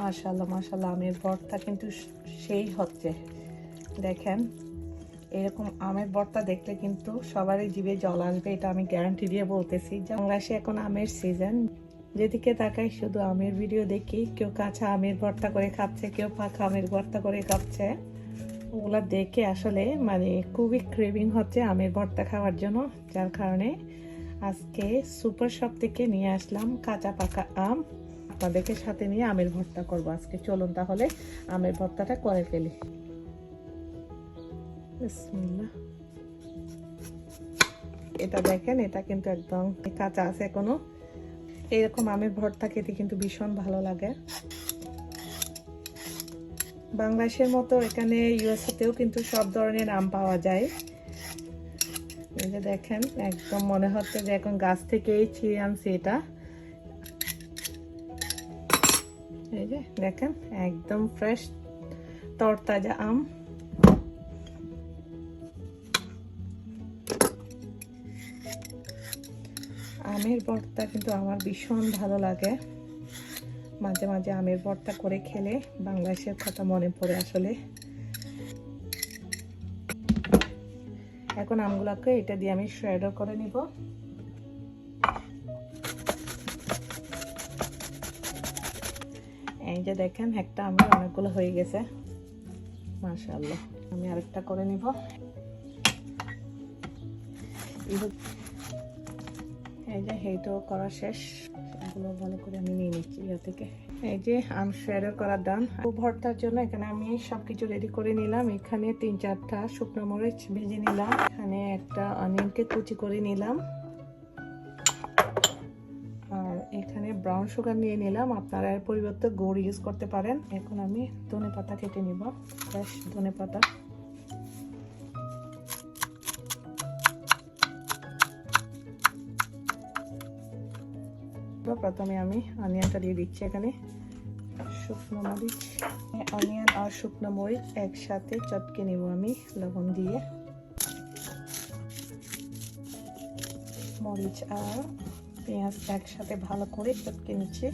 মাশাল্লাহ মাশাল্লাহ আমের ভর্তা কিন্তু সেই হচ্ছে। দেখেন, এরকম আমের ভর্তা দেখলে কিন্তু সবারই জিভে জল আসবে, এটা আমি গ্যারান্টি দিয়ে বলতেছি। বাংলাদেশে এখন আমের সিজন যেদিকে তাকাই শুধু আমের ভিডিও দেখি, কেউ কাঁচা আমের ভর্তা করে খাচ্ছে, কেউ পাকা আমের ভর্তা করে খাচ্ছে। ওগুলো দেখে আসলে মানে খুবই ক্রেভিং হচ্ছে আমের ভর্তা খাওয়ার জন্য, যার কারণে আজকে সুপার শপ থেকে নিয়ে আসলাম কাঁচা পাকা আম। আপনাদেরকে সাথে নিয়ে আমের ভর্তা করব আজকে। চলুন তাহলে আমের ভর্তাটা করে ফেলি। এটা দেখেন, এটা কিন্তু একদম কাঁচা আছে এখনও। এরকম আমের ভর্তা খেতে কিন্তু ভীষণ ভালো লাগে। বাংলাদেশের মতো এখানে ইউএসএতেও কিন্তু সব ধরনের আম পাওয়া যায়। এই যে দেখেন, একদম মনে হচ্ছে যে এখন গাছ থেকেই ছিঁড়ে আনছি এটা। এই যে দেখেন, একদম ফ্রেশ তরতাজা আম। আমের ভর্তা কিন্তু আমার ভীষণ ভালো লাগে। মাঝে মাঝে আমের ভর্তা করে খেলে বাংলাদেশের কথা মনে পড়ে আসলে। এখন আমগুলোকে এটা দিয়ে আমি শ্রেডও করে নিব। এই যে দেখেন, একটা আমার অনেকগুলো হয়ে গেছে। মাশাআল্লাহ, আমি আরেকটা করে নিব। এই যে করা শেষ। ভালো করে আমি নিয়ে নিচ্ছি ইয়া থেকে। এই যে আম শেয়ারও করা ডান ভর্তার জন্য এখানে আমি সবকিছু রেডি করে নিলাম। এখানে তিন চারটা শুকনো মরিচ ভেজে নিলাম। এখানে একটা অনিয়নকে কুচি করে নিলাম। এখানে ব্রাউন সুগার নিয়ে নিলাম। আপনারা এর পরিবর্তে গুড় ইউজ করতে পারেন। এখন আমি ধনে পাতা কেটে নিব। ফ্রেশ ধনে পাতা। প্রথমে আমি অনিয়নটা দিয়ে দিচ্ছি এখানে। শুকনো মরিচ। অনিয়ন আর শুকনো মরিচ একসাথে চটকে নেব আমি লবণ দিয়ে। মরিচ আর পেঁয়াজ একসাথে ভালো করে চটকে নিচ্ছি।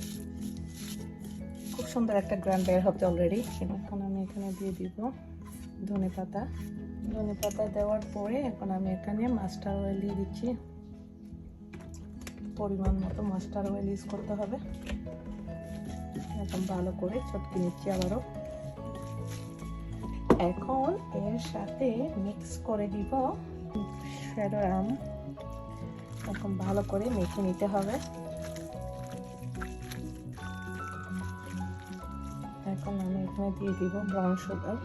খুব সুন্দর একটা গ্রান বের হচ্ছে অলরেডি এখন আমি এখানে দিয়ে দিব ধনে পাতা। ধনে পাতা দেওয়ার পরে এখন আমি এখানে মাস্টার অয়েল দিয়ে দিচ্ছি। পরিমাণ মতো মাস্টার অয়েল ইউজ করতে হবে। এখন ভালো করে চটকে নিচ্ছি আবারও। এখন এর সাথে মিক্স করে দিব শ্যাডো আম এখন ভালো করে মেখে নিতে হবে। এখন আমি এখানে দিয়ে দিব ব্রাউন সুগার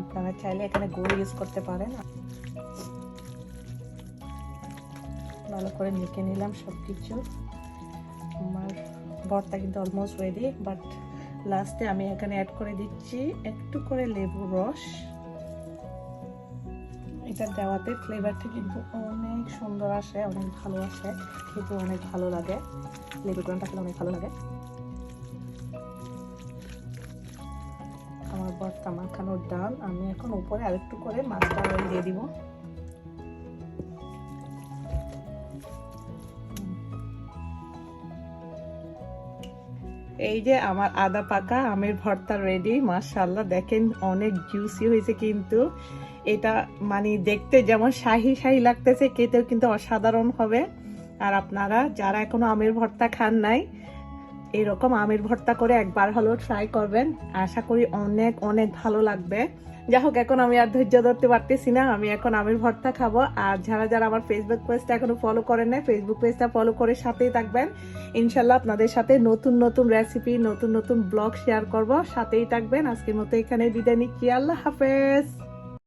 আপনারা চাইলে এখানে গুড় ইউজ করতে পারেন। ভালো করে মেখে নিলাম সব কিছু আমার ভর্তা কিন্তু অলমোস্ট রেডি বাট লাস্টে আমি এখানে অ্যাড করে দিচ্ছি একটু করে লেবুর রস। এটা দেওয়াতে ফ্লেভারটা কিন্তু অনেক সুন্দর আসে, অনেক ভালো আসে। খেতে অনেক ভালো লাগে। লেবু গ্রানটা খেলে অনেক ভালো লাগে। আমার ভর্তা মাখানোর ডাল। আমি এখন উপরে আরেকটু করে মাছটা দিয়ে দিব। এই যে আমার আদা পাকা আমের ভর্তা রেডি মাশাল্লাহ দেখেন অনেক জুসি হয়েছে কিন্তু। এটা মানে দেখতে যেমন শাহি শাহি লাগতেছে, খেতেও কিন্তু অসাধারণ হবে। আর আপনারা যারা এখনও আমের ভর্তা খান নাই, এরকম আমের ভর্তা করে একবার হলেও ট্রাই করবেন। আশা করি অনেক অনেক ভালো লাগবে। যাই হোক, এখন আমি আর ধৈর্য ধরতে পারতেছি না। আমি এখন আমের ভর্তা খাব। আর যারা যারা আমার ফেসবুক পেজটা এখনও ফলো করেন না ফেসবুক পেজটা ফলো করে সাথেই থাকবেন। ইনশাল্লাহ আপনাদের সাথে নতুন নতুন রেসিপি নতুন নতুন ব্লগ শেয়ার করব। সাথেই থাকবেন। আজকের মতো এখানে বিদায় নিচ্ছি। আল্লাহ হাফেজ।